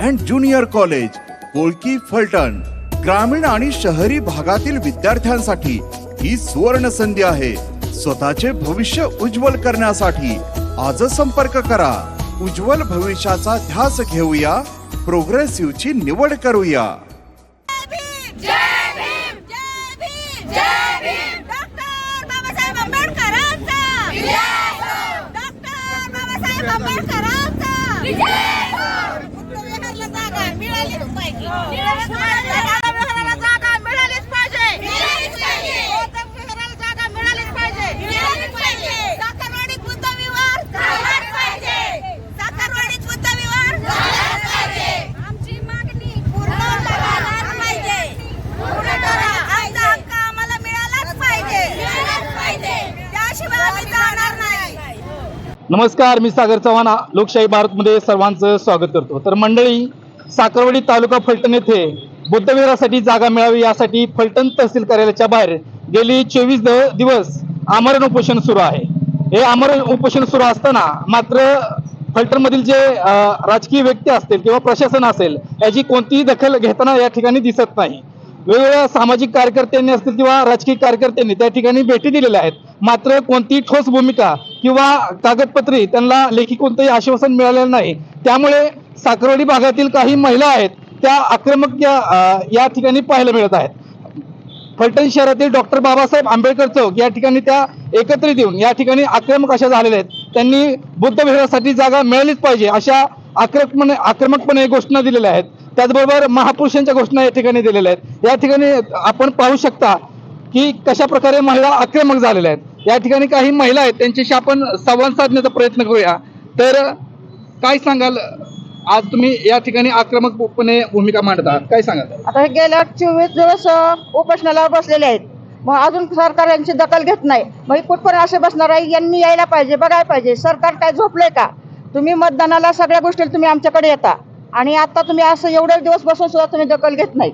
And junior college Kolki Phaltan. ग्रामीण आणि शहरी भागातील विद्यार्थ्यांसाठी ही सुवर्ण संधी आहे. स्वतःचे भविष्य उज्ज्वल करण्यासाठी आजच संपर्क करा. उज्ज्वल भविष्याचा ध्यास घेऊया. प्रोग्रेसिव्हची निवड करूया. जय नमस्कार मी सागर चव्हाण लोकशाही भारतमध्ये सर्वांचं स्वागत करतो. तर मंडळी साखरवाडी तालुका फलटण येथे बुद्धविहारासाठी जागा मिळावी यासाठी फलटण तहसील कार्यालयाच्या बाहेर गेली चोवीस दिवस आमरण उपोषण सुरू आहे. हे आमरण उपोषण सुरू असताना मात्र फलटणमधील जे राजकीय व्यक्ती असतील किंवा प्रशासन असेल याची कोणतीही दखल घेताना या ठिकाणी दिसत नाही. वेगवेगळ्या सामाजिक कार्यकर्त्यांनी असतील किंवा राजकीय कार्यकर्त्यांनी त्या ठिकाणी भेटी दिलेल्या आहेत. मात्र कोणतीही ठोस भूमिका किंवा कागदपत्री त्यांना लेखी कोणतंही आश्वासन मिळालेलं नाही. त्यामुळे साखरवाडी भागातील काही महिला आहेत त्या आक्रमक या या ठिकाणी पाहायला मिळत आहेत. फलटण शहरातील डॉक्टर बाबासाहेब आंबेडकर चौक या ठिकाणी त्या एकत्रित येऊन या ठिकाणी आक्रमक अशा झालेल्या आहेत. त्यांनी बुद्ध विहारासाठी जागा मिळालीच पाहिजे अशा आक्रमकपणे आक्रमकपणे घोषणा दिलेल्या आहेत. त्याचबरोबर महापुरुषांच्या घोषणा या ठिकाणी दिलेल्या आहेत. या ठिकाणी आपण पाहू शकता की कशा प्रकारे महिला आक्रमक झालेल्या आहेत. या ठिकाणी काही महिला आहेत त्यांच्याशी आपण संवाद साधण्याचा प्रयत्न करूया. तर काय सांगाल? आज तुम्ही या ठिकाणी आक्रमकपणे भूमिका मांडता. काय सांगाल? आता हे गेल्या चोवीस दिवस उपोषणाला बसलेले आहेत. मग अजून सरकार यांची दखल घेत नाही. मग हे कुठपर्यंत असे बसणार आहे? यांनी यायला पाहिजे बघायला पाहिजे. सरकार काय झोपलंय का? तुम्ही मतदानाला सगळ्या गोष्टी तुम्ही आमच्याकडे येता. आणि आता तुम्ही असं एवढे दिवस बसून सुद्धा तुम्ही दखल घेत नाही.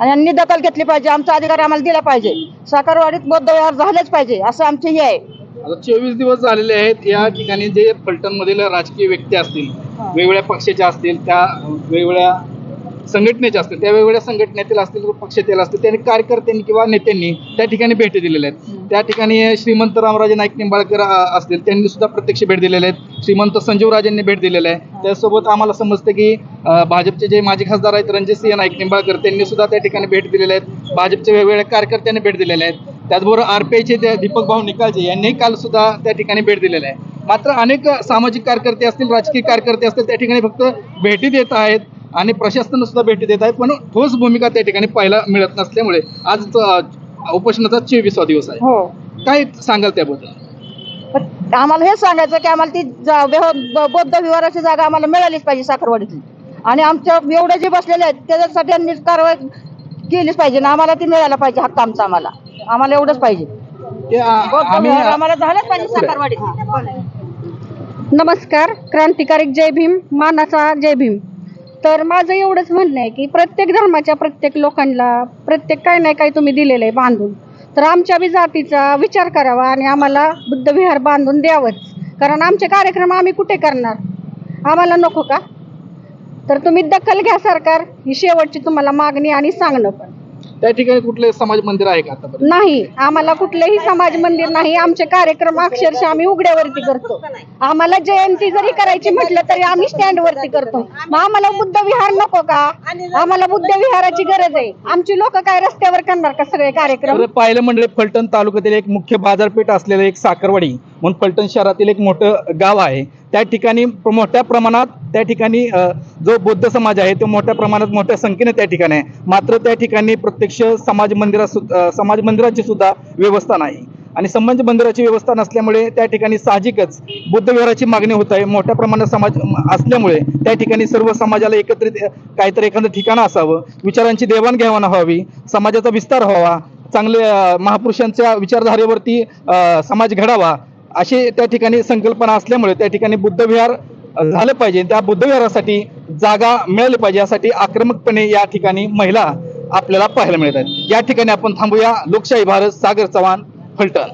आणि यांनी दखल घेतली पाहिजे आमचा अधिकार आम्हाला दिला पाहिजे. साखरवाडीत बौद्ध व्यवहार झालेच पाहिजे असं आमचे हे आहे. आता चोवीस दिवस झालेले आहेत या ठिकाणी जे फलटण मधील राजकीय व्यक्ती असतील वेगवेगळ्या पक्षाच्या असतील त्या वेगवेगळ्या संघटनेच्या असतील त्या वेगवेगळ्या संघटनेतील असतील पक्षातील असतील त्यांनी कार्यकर्त्यांनी किंवा नेत्यांनी त्या ठिकाणी भेटी दिलेल्या आहेत. त्या ठिकाणी श्रीमंत रामराजे नाईक निंबाळकर असतील त्यांनी सुद्धा प्रत्यक्ष भेट दिलेल्या आहेत. श्रीमंत संजीव राजेंनी भेट दिलेल्या आहे त्यासोबत आम्हाला समजतं की भाजपचे जे माजी खासदार आहेत रणजितसिंह नाईक निंबाळकर त्यांनी सुद्धा त्या ठिकाणी भेट दिलेल्या आहेत. भाजपचे वेगवेगळ्या कार्यकर्त्यांनी भेट दिलेल्या आहेत. त्याचबरोबर आरपीआयचे ते दीपक भाऊ निकालजे यांनी काल सुद्धा त्या ठिकाणी भेट दिलेल्या आहे मात्र अनेक सामाजिक कार्यकर्ते असतील राजकीय कार्यकर्ते असतील त्या ठिकाणी फक्त भेटी देत आहेत. आणि प्रशासन सुद्धा भेटी देत आहेत पण ठोस भूमिका त्या ठिकाणी पाहायला मिळत नसल्यामुळे आज उपोषणाचा चोवीसवा दिवस आहे. हो. काय सांगाल त्याबद्दल? पण आम्हाला हे सांगायचं की आम्हाला ती बौद्ध विहाराची जागा आम्हाला मिळालीच पाहिजे साखरवाडीतली. आणि आमच्या एवढे जे बसलेले आहेत त्याच्यासाठी यांनी कारवाई केलीच पाहिजे ना. आम्हाला ती मिळायला पाहिजे हक्क आमचा आम्हाला. आम्हाला एवढंच पाहिजे. आम्ही आम्हाला झालंच पाहिजे साखरवाडीत. नमस्कार. क्रांतिकारक जय भीम. मानाचा जय भीम. तर माझं एवढंच म्हणणं आहे की प्रत्येक धर्माच्या प्रत्येक लोकांना प्रत्येक काय नाही काय तुम्ही दिलेलं आहे बांधून. तर आमच्या बी जातीचा विचार करावा आणि आम्हाला बुद्धविहार बांधून द्यावंच. कारण आमचे कार्यक्रम आम्ही कुठे करणार? आम्हाला नको का? तर तुम्ही दखल घ्या सरकार ही शेवटची तुम्हाला मागणी आणि सांगणं पण. त्या ठिकाणी कुठले समाज मंदिर आहे का नाही आम्हाला कुठलेही समाज मंदिर नाही. आमचे कार्यक्रम अक्षरशः आम्ही उघड्यावरती करतो. आम्हाला जयंती जरी करायची म्हटलं तरी आम्ही स्टँड वरती करतो. मग आम्हाला बुद्ध विहार नको का? आम्हाला बुद्ध विहाराची गरज आहे. आमची लोक काय रस्त्यावर करणार का सगळे कार्यक्रम? पाहिलं म्हणजे फलटण तालुक्यातील एक मुख्य बाजारपेठ असलेलं एक साखरवाडी म्हणून पलटण शहरातील एक मोठं गाव आहे. त्या ठिकाणी मोठ्या प्रमाणात त्या ठिकाणी जो बौद्ध समाज आहे तो मोठ्या प्रमाणात मोठ्या संख्येने त्या ठिकाणी आहे. मात्र त्या ठिकाणी प्रत्यक्ष समाज मंदिरात समाज मंदिराची सुद्धा व्यवस्था नाही. आणि संबंध मंदिराची व्यवस्था नसल्यामुळे त्या ठिकाणी साहजिकच बुद्धविहाराची मागणी होत आहे. मोठ्या प्रमाणात समाज असल्यामुळे त्या ठिकाणी सर्व समाजाला एकत्रित काहीतरी एखादं ठिकाण असावं. विचारांची देवाणघेवाण व्हावी. समाजाचा विस्तार व्हावा. चांगले महापुरुषांच्या विचारधारेवरती समाज घडावा. अशी त्या ठिकाणी संकल्पना असल्यामुळे त्या ठिकाणी बुद्धविहार झालं पाहिजे. त्या बुद्धविहारासाठी जागा मिळाली पाहिजे यासाठी आक्रमकपणे या ठिकाणी महिला आपल्याला पाहायला मिळत आहेत. या ठिकाणी आपण थांबूया. लोकशाही भारत सागर चव्हाण फलटण.